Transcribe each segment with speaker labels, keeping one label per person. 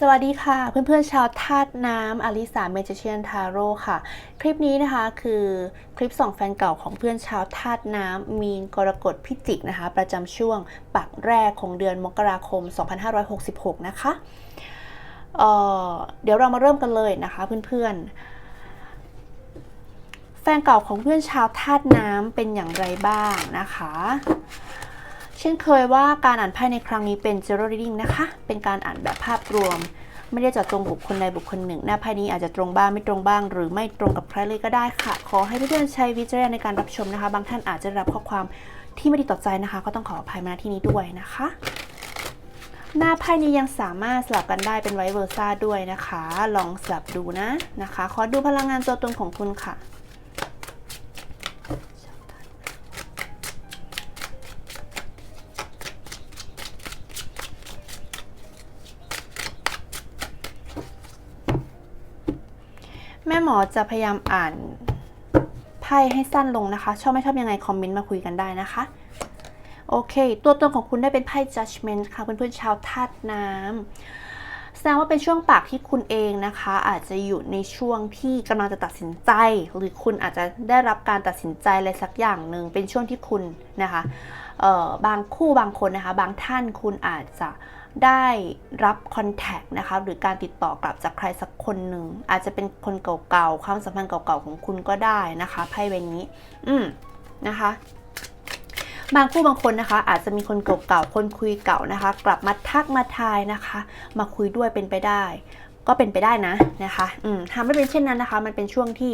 Speaker 1: สวัสดีค่ะ เพื่อนๆชาวธาตุน้ำอลิสาเมจิเชียนทาโร่ค่ะ คลิปนี้นะคะคือคลิปส่องแฟนเก่าของเพื่อนชาวธาตุน้ำมีนกรกฎพิจิกนะคะ ประจำช่วงปักแรกของเดือนมกราคม 2566 นะคะเอ่อเดี๋ยวเรามาเริ่มกันเลยนะคะเพื่อนๆ แฟนเก่าของเพื่อนชาวธาตุน้ำเป็นอย่างไรบ้างนะคะ ช่นเคยว่าการอ่านไพ่ในครั้งนี้เป็น general reading นะคะ เป็นการอ่านแบบภาพรวม ไม่ได้เจาะจงบุคคลใดบุคคลหนึ่ง หน้าไพ่นี้อาจจะตรงบ้างไม่ตรงบ้าง หรือไม่ตรงกับใครเลยก็ได้ค่ะ ขอให้เพื่อนๆใช้วิจารณในการรับชมนะคะ บางท่านอาจจะรับข้อความที่ไม่ดีต่อใจนะคะ ก็ต้องขออภัยมาณที่นี้ด้วยนะคะ หน้าไพ่นี้ยังสามารถสลับกันได้เป็นไวเวอร์ซ่าด้วยนะคะ ลองสลับดูนะนะคะ ขอดูพลังงานตัวตนของคุณค่ะ หมอจะพยายามอ่านไพ่ให้สั้นลงนะคะ ชอบไม่ชอบยังไงคอมเมนต์มาคุยกันได้นะคะ โอเค ตัวตนของคุณได้เป็นไพ่ judgment ค่ะเพื่อนๆชาวธาตุน้ำแสดงว่าเป็นช่วงปากที่คุณเองนะคะ อาจจะอยู่ในช่วงที่กำลังจะตัดสินใจ หรือคุณอาจจะได้รับการตัดสินใจอะไรสักอย่างหนึ่งเป็นช่วงที่คุณนะคะบางคู่บางคนนะคะ บางท่านคุณอาจจะ ได้รับคอนแทคนะคะหรือการติดต่อกลับจากใครสักคนหนึ่งอาจจะเป็นคนเก่าๆความสัมพันธ์เก่าๆของคุณก็ได้นะคะไพ่ใบนี้ อืมนะคะบางคู่บางคนนะคะ อาจจะมีคนเก่าๆคนคุยเก่านะคะ กลับมาทักมาทายนะคะ มาคุยด้วยเป็นไปได้ ก็เป็นไปได้นะนะคะอืมทำไม่เป็นเช่นนั้นนะคะ มันเป็นช่วงที่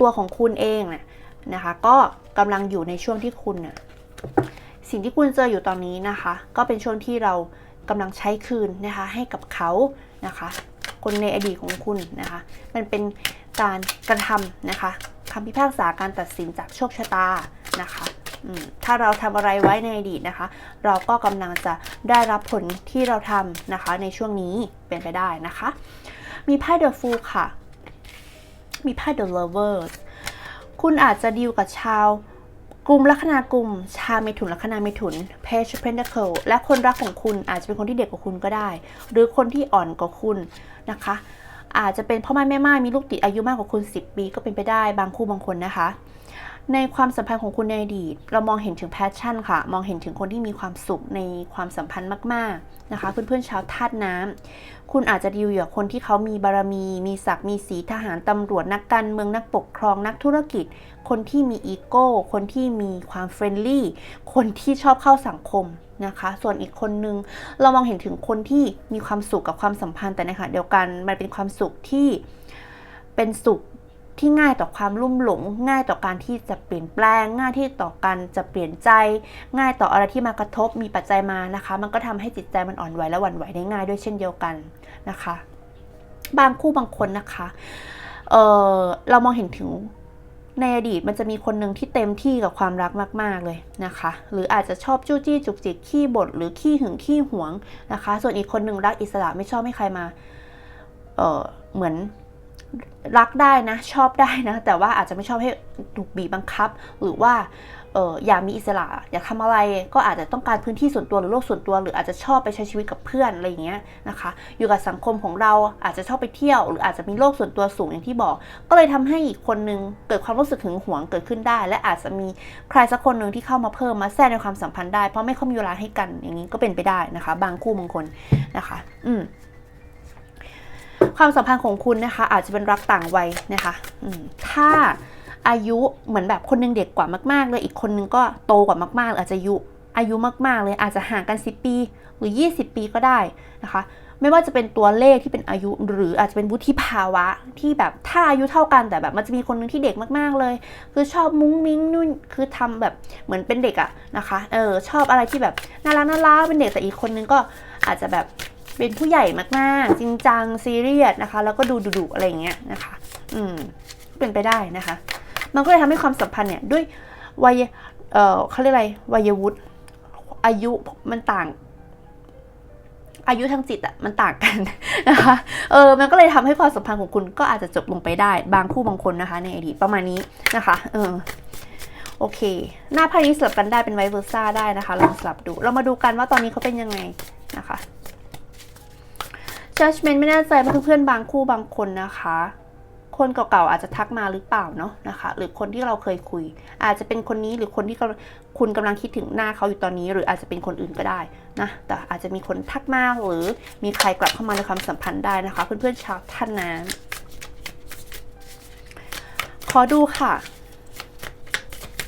Speaker 1: ตัวของคุณเองน่ะนะคะ ก็กำลังอยู่ในช่วงที่คุณน่ะสิ่งที่คุณเจออยู่ตอนนี้นะคะ ก็เป็นช่วงที่เรา กำลังใช้คืนนะคะให้กับเขานะคะ คนในอดีตของคุณนะคะ มันเป็นการกระทำนะคะคำพิพากษาการตัดสินจากโชคชะตานะคะถ้าเราทำอะไรไว้ในอดีตนะคะ เราก็กำลังจะได้รับผลที่เราทำนะคะ ในช่วงนี้เป็นไปได้นะคะ มีไพ่ The Fool ค่ะ มีไพ่ The Lovers คุณอาจจะดีลกับชาว กลุ่มลัคนากลุ่มชาวเมถุนลัคนาเมถุน Page Pentacle และคนรักของคุณอาจจะเป็นคนที่เด็กกว่าคุณก็ได้ หรือคนที่อ่อนกว่าคุณนะคะ อาจจะเป็นพ่อแม่แม่ไม้มีลูกติดอายุมากกว่าคุณ 10 ปีก็เป็นไปได้บางคู่บางคนนะคะ ในความสัมพันธ์ของคุณในอดีต เรามองเห็นถึงแพชชั่นค่ะ มองเห็นถึงคนที่มีความสุขในความสัมพันธ์มากๆนะคะ เพื่อนๆชาวธาตุน้ำคุณอาจจะดีลอยู่กับคนที่เขามีบารมี มีศักดิ์มีสีทหารตำรวจนักการเมืองนักปกครองนักธุรกิจ คนที่มีอีโก้คนที่มีความเฟรนลี่คนที่ชอบเข้าสังคมนะคะ ส่วนอีกคนนึงเรามองเห็นถึงคนที่มีความสุขกับความสัมพันธ์แต่ในขณะเดียวกันมันเป็นความสุขที่เป็นสุขที่ง่ายต่อความลุ่มหลง ง่ายต่อการที่จะเปลี่ยนแปลง ง่ายที่ต่อการจะเปลี่ยนใจ ง่ายต่ออะไรที่มากระทบมีปัจจัยมานะคะ มันก็ทำให้จิตใจมันอ่อนไหวและหวั่นไหวได้ง่ายด้วยเช่นเดียวกันนะคะ บางคู่บางคนนะคะเเรามองเห็นถึง ในอดีตมันจะมีคนหนึ่งที่เต็มที่กับความรักมาก ๆ เลยนะคะ หรืออาจจะชอบจู้จี้จุกจิกขี้บ่นหรือขี้หึงขี้หวงนะคะ ส่วนอีกคนหนึ่งรักอิสระไม่ชอบให้ใครมา เออเหมือนรักได้นะ ชอบได้นะ แต่ว่าอาจจะไม่ชอบให้ถูกบีบบังคับ หรือว่า อออยากมีอิสระ อยากทำอะไรก็อาจจะต้องการพื้นที่ส่วนตัวหรือโลกส่วนตัว หรืออาจจะชอบไปใช้ชีวิตกับเพื่อนอะไรอย่างเงี้ยนะคะ อยู่กับสังคมของเราอาจจะชอบไปเที่ยว หรืออาจจะมีโลกส่วนตัวสูงอย่างที่บอก ก็เลยทำให้อีกคนนึงเกิดความรู้สึกหึงหวงเกิดขึ้นได้ และอาจจะมีใครสักคนหนึ่งที่เข้ามาเพิ่มมาแทรกในความสัมพันธ์ได้เพราะไม่ค่อยมีเวลาให้กันอย่างนี้ก็เป็นไปได้นะคะ บางคู่บางคนนะคะ อืมความสัมพันธ์ของคุณนะคะ อาจจะเป็นรักต่างวัยนะคะอืมถ้า อายุเหมือนแบบคนหนึงเด็กกว่ามากๆ เลยอีกคนนึงก็โตกว่ามากๆหรืออาจจะอายุอายุมากๆ เลยอาจจะห่างกัน 10 ปีหรือ 20 ปีก็ได้นะคะ ไม่ว่าจะเป็นตัวเลขที่เป็นอายุหรืออาจจะเป็นวุฒิภาวะที่แบบถ้าอายุเท่ากันแต่แบบมันจะมีคนหนึงที่เด็กมากๆเลย คือชอบมุ้งมิ้งนู่นคือทำแบบเหมือนเป็นเด็กอะนะคะเออชอบอะไรที่แบบน่ารักน่ารักเป็นเด็กแต่อีกคนนึงก็อาจจะแบบเป็นผู้ใหญ่มากๆ จริงจังซีเรียสนะคะ แล้วก็ดูดุๆอะไรเงี้ยนะคะ อืมเป็นไปได้นะคะ มันก็เลยทำให้ความสัมพันธ์เนี่ยด้วยวัยเออเขาเรียกอะไรวัยวุฒิอายุมันต่าง อายุทางจิตอะมันต่างกันนะคะเออมันก็เลยทำให้ความสัมพันธ์ของคุณก็อาจจะจบลงไปได้ บางคู่บางคนนะคะ ในอดีตประมาณนี้นะคะ เออโอเค หน้าไพ่นี้สลับกันได้เป็นไวเวอร์ซ่าได้นะคะลองสลับดู เรามาดูกันว่าตอนนี้เขาเป็นยังไงนะคะ judgment ไม่แน่ใจว่าเพื่อนบางคู่บางคนนะคะ คนเก่าๆอาจจะทักมาหรือเปล่าเนาะนะคะ หรือคนที่เราเคยคุย อาจจะเป็นคนนี้หรือคนที่คุณกำลังคิดถึงหน้าเขาอยู่ตอนนี้ หรืออาจจะเป็นคนอื่นก็ได้นะแต่อาจจะมีคนทักมาหรือมีใครกลับเข้ามาในความสัมพันธ์ได้นะคะ เพื่อนๆชาวท่านน้ำขอดูค่ะ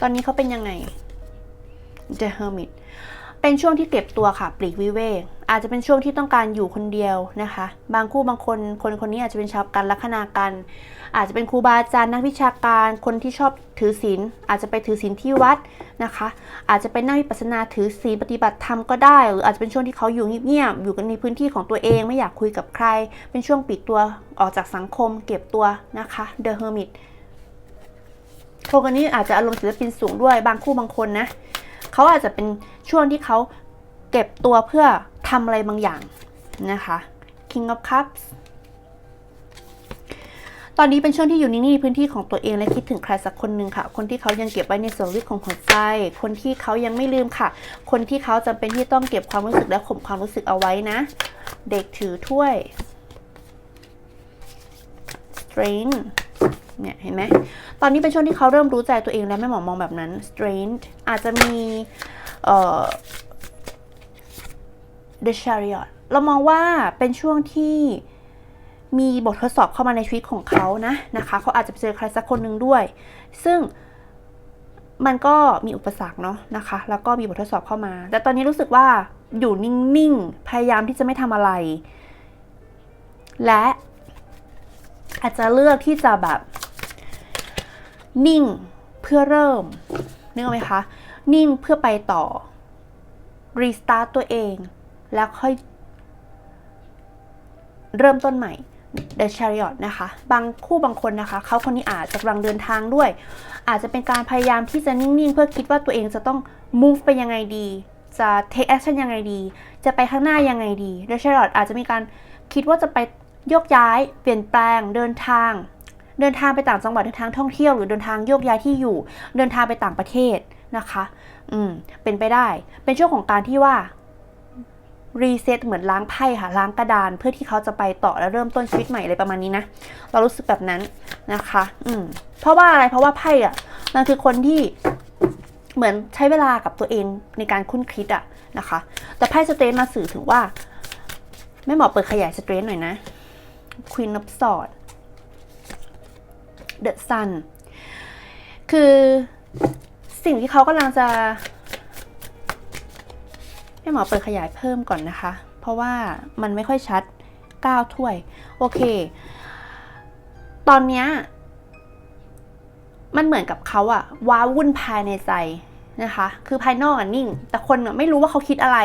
Speaker 1: ตอนนี้เขาเป็นยังไง The Hermit เป็นช่วงที่เก็บตัวค่ะ ปลีกวิเวกอาจจะเป็นช่วงที่ต้องการอยู่คนเดียวนะคะ บางคู่บางคนคนคนนี้อาจจะเป็นชาวกันลัคนากัน อาจจะเป็นครูบาอาจารย์นักวิชาการ คนที่ชอบถือศีลอาจจะไปถือศีลที่วัดนะคะ อาจจะเป็นนั่งวิปัสสนาถือศีลปฏิบัติธรรมก็ได้ หรืออาจจะเป็นช่วงที่เขาอยู่เงียบๆอยู่กันในพื้นที่ของตัวเองไม่อยากคุยกับใคร เป็นช่วงปลีกตัวออกจากสังคม เก็บตัวนะคะ The Hermit คนคนนี้อาจจะอารมณ์ศิลปินสูงด้วยบางคู่บางคนนะเขาอาจจะเป็นช่วงที่เขาเก็บตัวเพื่อทำอะไรบางอย่างนะคะ King of Cups ตอนนี้เป็นช่วงที่อยู่นิ่งในพื้นที่ของตัวเองและคิดถึงใครสักคนหนึ่งค่ะ คนที่เขายังเก็บไว้ในส่วนลึกของหัวใจ คนที่เขายังไม่ลืมค่ะ คนที่เขาจำเป็นที่ต้องเก็บความรู้สึกและข่มความรู้สึกเอาไว้นะ เด็กถือถ้วย Strength เนี่ยเห็นไหม ตอนนี้เป็นช่วงที่เขาเริ่มรู้ใจตัวเองแล้วแม่หมอมองแบบนั้น strength อาจจะมี เอ่อ the chariot เรามองว่าเป็นช่วงที่ มีบททดสอบเข้ามาในชีวิตของเขานะนะคะ เขาอาจจะไปเจอใครสักคนหนึ่งด้วย ซึ่งมันก็มีอุปสรรคเนาะนะคะ แล้วก็มีบททดสอบเข้ามา แต่ตอนนี้รู้สึกว่าอยู่นิ่งๆ พยายามที่จะไม่ทำอะไร และอาจจะเลือกที่จะแบบ นิ่งเพื่อเริ่มนึกออกไหมคะ นิ่งเพื่อไปต่อ รีสตาร์ตตัวเอง แล้วค่อย เริ่มต้นใหม่ The Chariot นะคะ บางคู่บางคนนะคะ เขาคนนี้อาจจะกำลังเดินทางด้วย อาจจะเป็นการพยายามที่จะนิ่ง ๆ เพื่อคิดว่าตัวเองจะต้อง move ไปยังไงดี จะ take action ยังไงดี จะไปข้างหน้ายังไงดี The Chariot อาจจะมีการคิดว่าจะไปโยกย้าย เปลี่ยนแปลง เดินทาง เดินทางไปต่างจังหวัด เดินทางท่องเที่ยว หรือเดินทางโยกย้ายที่อยู่ เดินทางไปต่างประเทศนะคะ อืม เป็นไปได้ เป็นช่วงของการที่ว่า รีเซ็ตเหมือนล้างไพ่ค่ะล้างกระดานเพื่อที่เขาจะไปต่อและเริ่มต้นชีวิตใหม่อะไรประมาณนี้นะ เรารู้สึกแบบนั้นนะคะ อืมเพราะว่าอะไรเพราะว่าไพ่อะมันคือคนที่เหมือนใช้เวลากับตัวเองในการคุ้นคิดอะนะคะ แต่ไพ่สเตนมาสื่อถึงว่าแม่เหมอเปิดขยายสเตนหน่อยนะ Queen of Swords The Sun คือสิ่งที่เขากำลังจะ ให้หมอเปิดขยายเพิ่มก่อนนะคะ เพราะว่ามันไม่ค่อยชัด 9 ถ้วย โอเค ตอนเนี้ยมันเหมือนกับเขาอะว้าวุ่นภายในใจนะคะ คือภายนอกอะนิ่ง แต่คนไม่รู้ว่าเขาคิดอะไร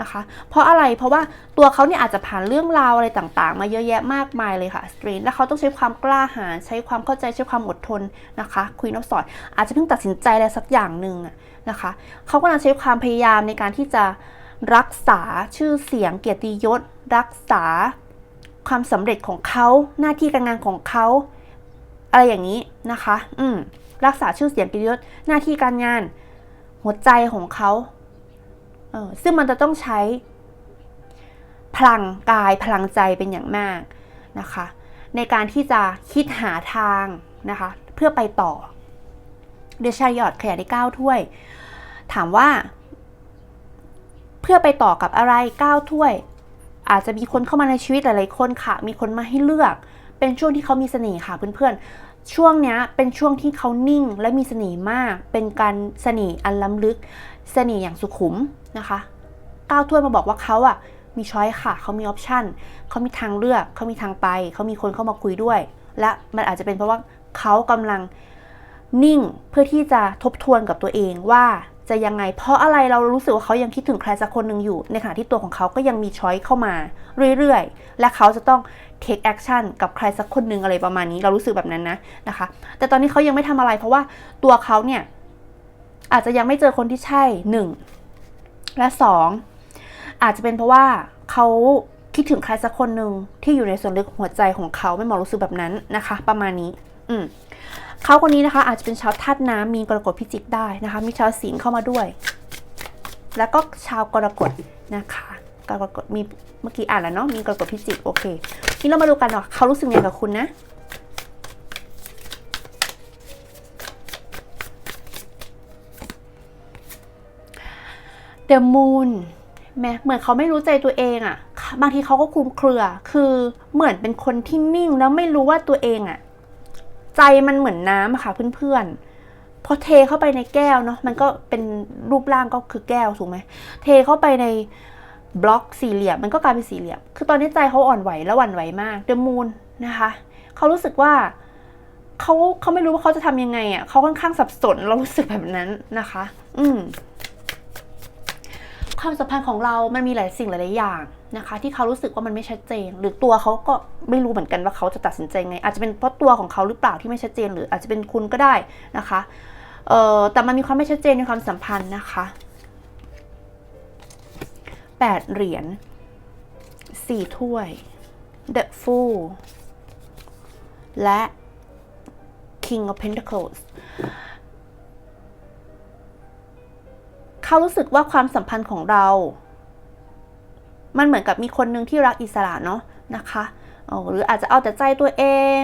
Speaker 1: นะคะ เพราะอะไรเพราะว่าตัวเขาเนี่ยอาจจะผ่านเรื่องราวอะไรต่างๆ มาเยอะแยะมากมายเลยค่ะสตรีนแล้วเขาต้องใช้ความกล้าหาญใช้ความเข้าใจใช้ความอดทนนะคะคุยนอฟสอดอาจจะเพิ่งตัดสินใจอะไรสักอย่างหนึ่งนะคะเขากำลังใช้ความพยายามในการที่จะรักษาชื่อเสียงเกียรติยศ รักษาความสำเร็จของเขาหน้าที่การงานของเขาอะไรอย่างนี้นะคะ อืมรักษาชื่อเสียงเกียรติยศหน้าที่การงาน หัวใจของเขา เออซึ่งมันจะต้องใช้ พลังกายพลังใจเป็นอย่างมากนะคะ ในการที่จะคิดหาทางนะคะ เพื่อไปต่อเดชายอดขยายได้9ถ้วย ถามว่า เพื่อไปต่อกับอะไร9ถ้วย อาจจะมีคนเข้ามาในชีวิตหลายๆคนค่ะ มีคนมาให้เลือก เป็นช่วงที่เขามีเสน่ห์ค่ะเพื่อนๆ ช่วงนี้เป็นช่วงที่เขานิ่งและมีเสน่ห์มาก เป็นการเสน่ห์อันล้ำลึก เสน่ห์อย่างสุขุมนะคะก้าวถ้วยมาบอกว่าเขาอะมีช้อยค่ะ เขามีออปชันเขามีทางเลือก เขามีทางไป เขามีคนเข้ามาคุยด้วย และมันอาจจะเป็นเพราะว่าเขากำลังนิ่งเพื่อที่จะทบทวนกับตัวเองว่า จะยังไง เพราะอะไรเรารู้สึกว่าเขายังคิดถึงใครสักคนหนึ่งอยู่ ในขณะที่ตัวของเขาก็ยังมีช้อยเข้ามาเรื่อยๆ และเขาจะต้อง take action กับใครสักคนหนึ่งอะไรประมาณนี้ เรารู้สึกแบบนั้นนะนะคะ แต่ตอนนี้เขายังไม่ทำอะไรเพราะว่าตัวเขาเนี่ยอาจจะยังไม่เจอคนที่ใช่หนึ่งและสองอาจจะเป็นเพราะว่าเขาคิดถึงใครสักคนหนึ่งที่อยู่ในส่วนลึกหัวใจของเขาไม่หมอรู้สึกแบบนั้นนะคะ ประมาณนี้ อืม เขาคนนี้นะคะอาจจะเป็นชาวธาตุน้ำมีกรกฎพิจิกได้นะคะ มีชาวสิงห์เข้ามาด้วย แล้วก็ชาวกรกฎนะคะกรกฎมีเมื่อกี้อ่านแล้วเนาะมีกรกฎพิจิกโอเคนี่เรามาดูกันว่าเขารู้สึกยังไงกับคุณนะ The Moon แม้เหมือนเขาไม่รู้ใจตัวเองอะ่ะ บางทีเขาก็คลุมเครือ คือเหมือนเป็นคนที่นิ่งแล้วไม่รู้ว่าตัวเองอะ่ะ ใจมันเหมือนน้ำค่ะเพื่อนๆพอเทเข้าไปในแก้วเนาะมันก็เป็นรูปร่างก็คือแก้วถูกไหมเทเข้าไปในบล็อกสี่เหลี่ยมมันก็กลายเป็นสี่เหลี่ยม คือตอนนี้ใจเขาอ่อนไหวและหวั่นไหวมาก The Moon นะคะเขารู้สึกว่าเขาเขาไม่รู้ว่าเขาจะทำยังไงอะ่ะเขาค่อนข้างสับสนเรารู้สึกแบบนั้นนะคะ อืมความสัมพันธ์ของเรามันมีหลายสิ่งหลายๆอย่าง นะคะ ที่เขารู้สึกว่ามันไม่ชัดเจน หรือตัวเขาก็ไม่รู้เหมือนกันว่าเขาจะตัดสินใจไง อาจจะเป็นเพราะตัวของเขาหรือเปล่าที่ไม่ชัดเจน หรืออาจจะเป็นคุณก็ได้นะคะเอ่อแต่มันมีความไม่ชัดเจนในความสัมพันธ์นะคะแปดเหรียญสี่ถ้วย The Fool และ King of Pentacles เขารู้สึกว่าความสัมพันธ์ของเรา มันเหมือนกับมีคนหนึ่งที่รักอิสระเนาะนะคะออหรืออาจจะเอาแต่ใจตัวเอง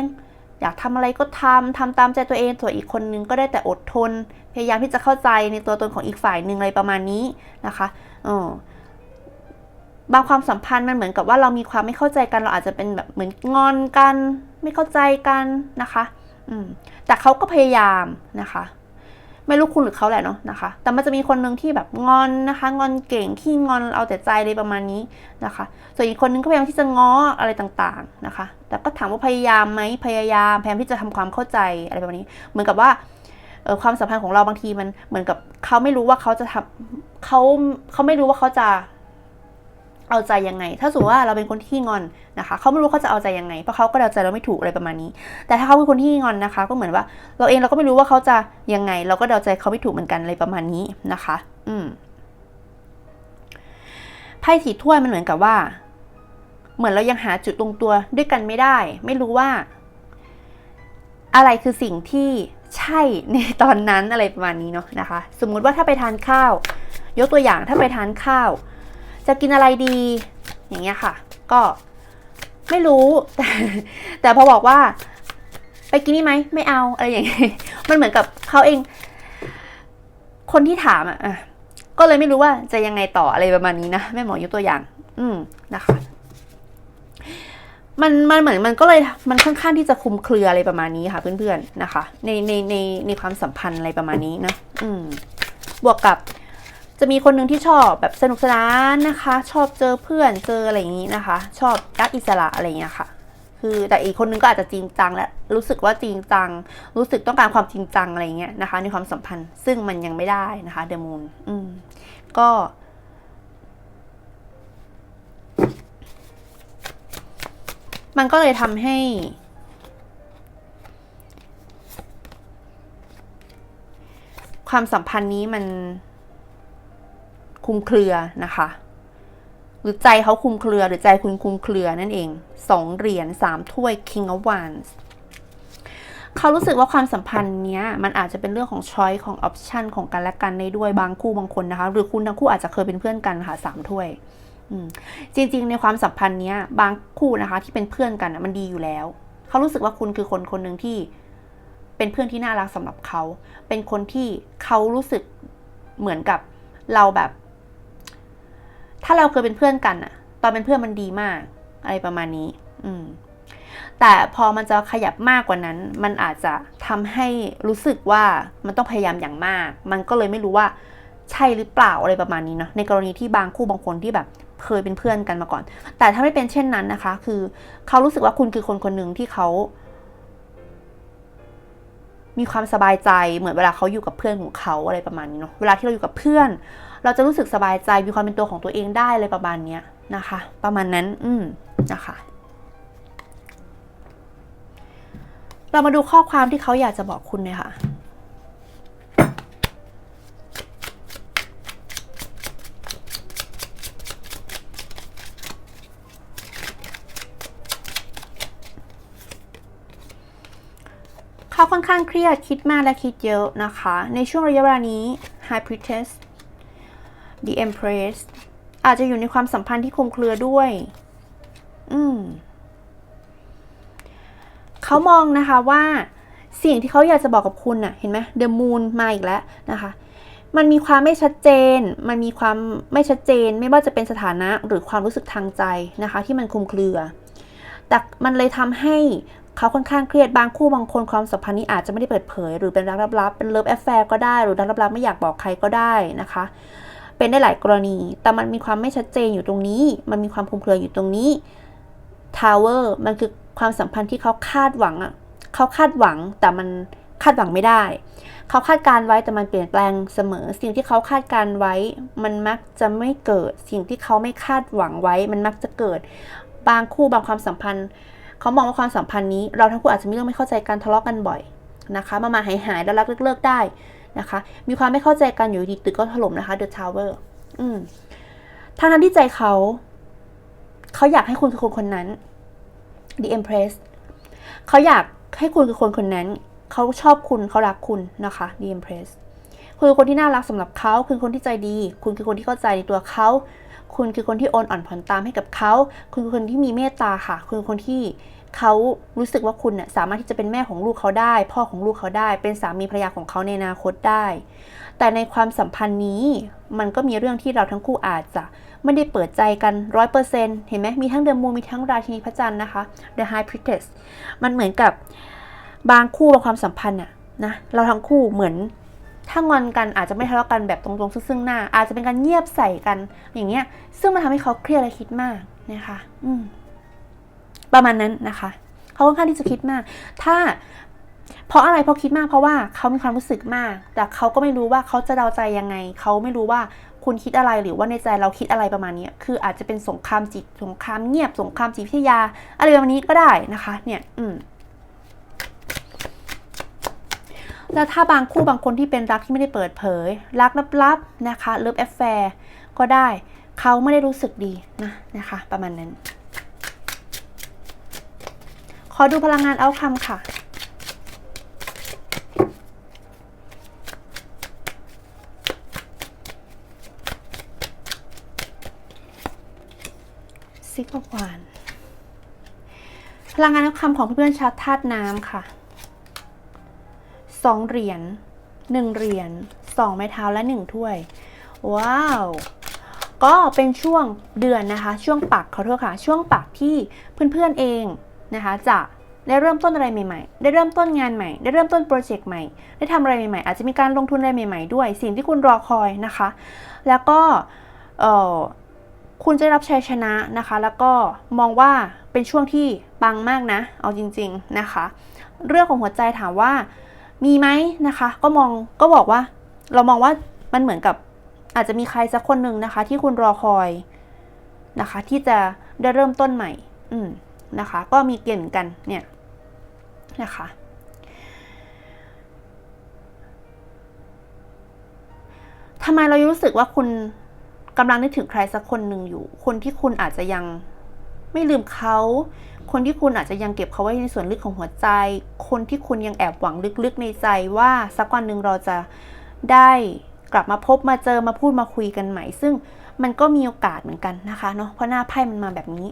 Speaker 1: อยากทำอะไรก็ทำทำตามใจตัวเองส่วนอีกคนนึงก็ได้แต่อดทน พยายามที่จะเข้าใจในตัวตนของอีกฝ่ายหนึ่งอะไรประมาณนี้นะคะเออบางความสัมพันธ์มันเหมือนกับว่าเรามีความไม่เข้าใจกันเราอาจจะเป็นแบบเหมือนงอนกัน ไม่เข้าใจกันนะคะ อืมแต่เขาก็พยายามนะคะ ไม่รู้คุณหรือเขาแหละเนาะนะคะ แต่มันจะมีคนหนึ่งที่แบบงอนนะคะ งอนเก่งขี้งอนเอาแต่ใจเลยประมาณนี้นะคะ ส่วนอีกคนนึงก็พยายามที่จะง้ออะไรต่างๆนะคะ แต่ก็ถามว่าพยายามไหมพยายามพยายามที่จะทำความเข้าใจอะไรประมาณนี้ เหมือนกับว่าความสัมพันธ์ของเราบางทีมันเหมือนกับเขาไม่รู้ว่าเขาจะทำเขาเขาไม่รู้ว่าเขาจะ เอาใจยังไง ถ้าสมมติว่าเราเป็นคนที่งอนนะคะ เขาไม่รู้เขาจะเอาใจยังไง เพราะเขาก็เดาใจเราไม่ถูกอะไรประมาณนี้ แต่ถ้าเขาเป็นคนที่งอนนะคะ ก็เหมือนว่า เราเองเราก็ไม่รู้ว่าเขาจะยังไง เราก็เดาใจเขาไม่ถูกเหมือนกันอะไรประมาณนี้นะคะ อืม ไพ่สีถ้วยมันเหมือนกับว่า เหมือนเรายังหาจุดลงตัวด้วยกันไม่ได้ ไม่รู้ว่า อะไรคือสิ่งที่ใช่ในตอนนั้นอะไรประมาณนี้เนาะนะคะ สมมุติว่าถ้าไปทานข้าว ยกตัวอย่างถ้าไปทานข้าว จะกินอะไรดี อย่างเงี้ยค่ะ ก็ไม่รู้ แต่แต่พอบอกว่า ไปกินนี่ไหมไม่เอาอะไรอย่างเงี้ยมันเหมือนกับเขาเอง คนที่ถามอะก็เลยไม่รู้ว่าจะยังไงต่ออะไรประมาณนี้นะแม่หมอยกตัวอย่าง อืมนะคะมันมันเหมือนมันก็เลยมันค่อนข้างที่จะคุมเครืออะไรประมาณนี้ค่ะ เพื่อนๆนะคะ ในในในในความสัมพันธ์อะไรประมาณนี้นะอืม บวกกับ จะมีคนหนึ่งที่ชอบแบบสนุกสนานนะคะ ชอบเจอเพื่อนเจออะไรอย่างนี้นะคะ ชอบรักอิสระอะไรอย่างเงี้ยค่ะ คือแต่อีกคนนึงก็อาจจะจริงจังและรู้สึกว่าจริงจัง รู้สึกต้องการความจริงจังอะไรเงี้ยนะคะ ในความสัมพันธ์ ซึ่งมันยังไม่ได้นะคะเดมูนอืมก็มันก็เลยทำให้ ความสัมพันธ์นี้มัน คุมเครือนะคะ หรือใจเขาคุมเครือหรือใจคุณคุมเครือนั่นเองสองเหรียญสามถ้วย King of Wands เขารู้สึกว่าความสัมพันธ์เนี้ยมันอาจจะเป็นเรื่องของช้อยของออปชันของกันและกันในด้วยบางคู่บางคนนะคะ หรือคุณทั้งคู่อาจจะเคยเป็นเพื่อนกันค่ะสามถ้วยจริงๆ ในความสัมพันธ์เนี้ยบางคู่นะคะที่เป็นเพื่อนกันมันดีอยู่แล้ว เขารู้สึกว่าคุณคือคนคนหนึ่งที่เป็นเพื่อนที่น่ารักสำหรับเขา เป็นคนที่เขารู้สึกเหมือนกับเราแบบ ถ้าเราเคยเป็นเพื่อนกันอะตอนเป็นเพื่อนมันดีมาก อะไรประมาณนี้ อืม แต่พอมันจะขยับมากกว่านั้น มันอาจจะทำให้รู้สึกว่ามันต้องพยายามอย่างมาก มันก็เลยไม่รู้ว่าใช่หรือเปล่าอะไรประมาณนี้เนาะในกรณีที่บางคู่บางคนที่แบบเคยเป็นเพื่อนกันมาก่อน แต่ถ้าไม่เป็นเช่นนั้นนะคะ คือเขารู้สึกว่าคุณคือคนคนหนึ่งที่เขา มีความสบายใจเหมือนเวลาเขาอยู่กับเพื่อนของเขาอะไรประมาณนี้เนาะเวลาที่เราอยู่กับเพื่อน เราจะรู้สึกสบายใจมีความเป็นตัวของตัวเองได้เลยประมาณเนี้ยนะคะ ประมาณนั้น อืมนะคะ เรามาดูข้อความที่เขาอยากจะบอกคุณเลยค่ะเขาค่อนข้างเครียดคิดมากและคิดเยอะนะคะ ในช่วงระยะเวลานี้ High Priestess The Empress อาจจะอยู่ในความสัมพันธ์ที่คลุมเครือด้วย อืม เขามองนะคะว่า สิ่งที่เขาอยากจะบอกกับคุณน่ะ เห็นไหมเดอะมูนมาอีกแล้วนะคะ มันมีความไม่ชัดเจน มันมีความไม่ชัดเจน ไม่ว่าจะเป็นสถานะหรือความรู้สึกทางใจนะคะ ที่มันคลุมเครือ แต่มันเลยทำให้เขาค่อนข้างเครียดบางคู่บางคนความสัมพันธ์นี้อาจจะไม่ได้เปิดเผย หรือเป็นรักลับๆเป็นเลิฟแอฟแฟร์ก็ได้ หรือรักลับๆไม่อยากบอกใครก็ได้นะคะ เป็นได้หลายกรณี แต่มันมีความไม่ชัดเจนอยู่ตรงนี้ มันมีความคลุมเครืออยู่ตรงนี้ทาวเวอร์มันคือความสัมพันธ์ที่เขาคาดหวังอะเขาคาดหวังแต่มันคาดหวังไม่ได้ เขาคาดการไว้แต่มันเปลี่ยนแปลงเสมอ สิ่งที่เขาคาดการไว้ มันมักจะไม่เกิด สิ่งที่เขาไม่คาดหวังไว้ มันมักจะเกิด บางคู่บางความสัมพันธ์ เขามองว่าความสัมพันธ์นี้ เราทั้งคู่อาจจะมีเรื่องไม่เข้าใจกันทะเลาะกันบ่อยนะคะ มามาหายหายแล้วรักเลิกได้ นะคะ มีความไม่เข้าใจกันอยู่ดีตึกก็ถล่มนะคะ The Tower อืมทางนั้นที่ใจเขาเขาอยากให้คุณคือคนคนนั้น The Empress เขาอยากให้คุณคือคนคนนั้น เขาชอบคุณเขารักคุณนะคะ The Empress คุณคือคนที่น่ารักสำหรับเขาคุณคือคนที่ใจดี คุณคือคนที่เข้าใจในตัวเขาคุณคือคนที่โอนอ่อนผ่อนตามให้กับเขา คุณคือคนที่มีเมตตาค่ะ คุณคือคนที่ เขารู้สึกว่าคุณเนี่ยสามารถที่จะเป็นแม่ของลูกเขาได้ พ่อของลูกเขาได้ เป็นสามีภรรยาของเขาในอนาคตได้ แต่ในความสัมพันธ์นี้ มันก็มีเรื่องที่เราทั้งคู่อาจจะไม่ได้เปิดใจกันร้อยเปอร์เซ็นต์เห็นไหมมีทั้งเดอะมูมีทั้งราชินีพระจันทร์นะคะ The High Priestess มันเหมือนกับบางคู่บางความสัมพันธ์อะนะเราทั้งคู่เหมือนถ้างอนกันอาจจะไม่ทะเลาะกันแบบตรงๆ ซึ่งๆหน้า อาจจะเป็นการเงียบใส่กันอย่างเงี้ย ซึ่งมันทำให้เขาเครียดและคิดมากนะคะ อืม ประมาณนั้นนะคะเขาค่อนข้างที่จะคิดมาก ถ้าเพราะอะไรเพราะคิดมากเพราะว่าเขามีความรู้สึกมาก แต่เขาก็ไม่รู้ว่าเขาจะเดาใจยังไง เขาไม่รู้ว่าคุณคิดอะไรหรือว่าในใจเราคิดอะไรประมาณนี้คืออาจจะเป็นสงครามจิตสงครามเงียบสงครามจิตวิทยา อะไรประมาณนี้ก็ได้นะคะ เนี่ย อืมแล้วถ้าบางคู่บางคนที่เป็นรักที่ไม่ได้เปิดเผย รักลับๆนะคะเลิฟแอฟแฟร์ก็ได้เขาไม่ได้รู้สึกดีนะนะคะ ประมาณนั้น อดูพลังงานเอาคำค่ะ ซิกอวาน พลังงานเอาคำของเพื่อนชาวธาตุน้ำค่ะสองเหรียญหนึ่งเหรียญสองไม้เท้าและหนึ่งถ้วย ว้าวก็เป็นช่วงเดือนนะคะ ช่วงปักเขาเถอะค่ะ ช่วงปักที่เพื่อนๆเอง นะคะจะได้เริ่มต้นอะไรใหม่ๆ ได้เริ่มต้นงานใหม่ ได้เริ่มต้นโปรเจกต์ใหม่ ได้ทำอะไรใหม่ๆ อาจจะมีการลงทุนอะไรใหม่ๆ ด้วย สิ่งที่คุณรอคอยนะคะ แล้วก็เออคุณจะรับชัยชนะนะคะ แล้วก็มองว่าเป็นช่วงที่ปังมากนะ เอาจริง ๆนะคะ เรื่องของหัวใจถามว่ามีไหมนะคะ ก็มองก็บอกว่า เรามองว่ามันเหมือนกับอาจจะมีใครสักคนหนึ่งนะคะ ที่คุณรอคอยนะคะ ที่จะได้เริ่มต้นใหม่ อืม นะคะ ก็มีเกณฑ์เหมือนกันเนี่ยนะคะทำไมเรารู้สึกว่าคุณกำลังนึกถึงใครสักคนหนึ่งอยู่ คนที่คุณอาจจะยังไม่ลืมเขา คนที่คุณอาจจะยังเก็บเขาไว้ในส่วนลึกของหัวใจ คนที่คุณยังแอบหวังลึกๆในใจว่าสักวันหนึ่งเราจะได้กลับมาพบมาเจอมาพูดมาคุยกันใหม่ ซึ่ง มันก็มีโอกาสเหมือนกันนะคะเนาะเพราะหน้าไพ่มันมาแบบนี้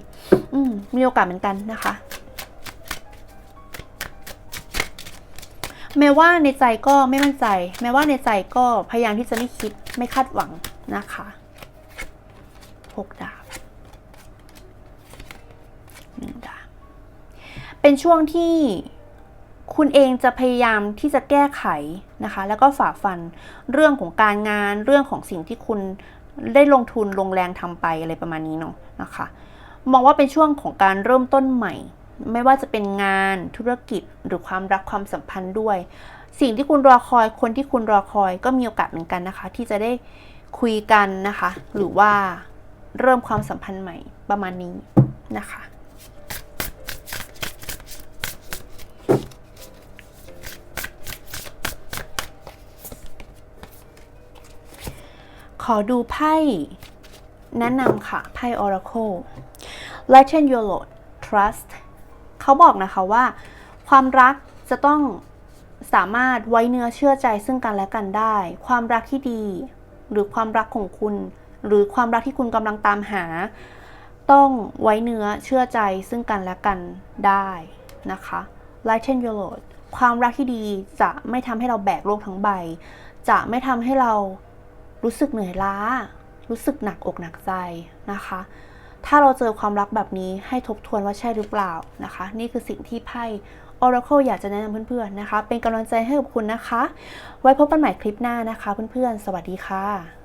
Speaker 1: อืมมีโอกาสเหมือนกันนะคะแม้ว่าในใจก็ไม่มั่นใจ แม้ว่าในใจก็พยายามที่จะไม่คิดไม่คาดหวังนะคะหกดาบหนึ่งดาบ เป็นช่วงที่คุณเองจะพยายามที่จะแก้ไขนะคะ แล้วก็ฝ่าฟันเรื่องของการงานเรื่องของสิ่งที่คุณ ได้ลงทุนลงแรงทำไปอะไรประมาณนี้เนาะนะคะ มองว่าเป็นช่วงของการเริ่มต้นใหม่ ไม่ว่าจะเป็นงานธุรกิจหรือความรักความสัมพันธ์ด้วย สิ่งที่คุณรอคอยคนที่คุณรอคอยก็มีโอกาสเหมือนกันนะคะ ที่จะได้คุยกันนะคะ หรือว่าเริ่มความสัมพันธ์ใหม่ประมาณนี้นะคะ ขอดูไพ่แนะนำค่ะ ไพ่ Oracle Lighten your load trust เขาบอกนะคะว่า ความรักจะต้องสามารถไว้เนื้อเชื่อใจซึ่งกันและกันได้ ความรักที่ดี หรือความรักของคุณ หรือความรักที่คุณกำลังตามหา ต้องไว้เนื้อเชื่อใจซึ่งกันและกันได้นะคะ lighten your load ความรักที่ดีจะไม่ทำให้เราแบกโลกทั้งใบ จะไม่ทำให้เรา รู้สึกเหนื่อยล้า รู้สึกหนักอกหนักใจนะคะ ถ้าเราเจอความรักแบบนี้ให้ทบทวนว่าใช่หรือเปล่านะคะ นี่คือสิ่งที่ไพ่ Oracle อยากจะแนะนำเพื่อนๆนะคะ เป็นกำลังใจให้กับคุณนะคะ ไว้พบกันใหม่คลิปหน้านะคะเพื่อนๆ สวัสดีค่ะ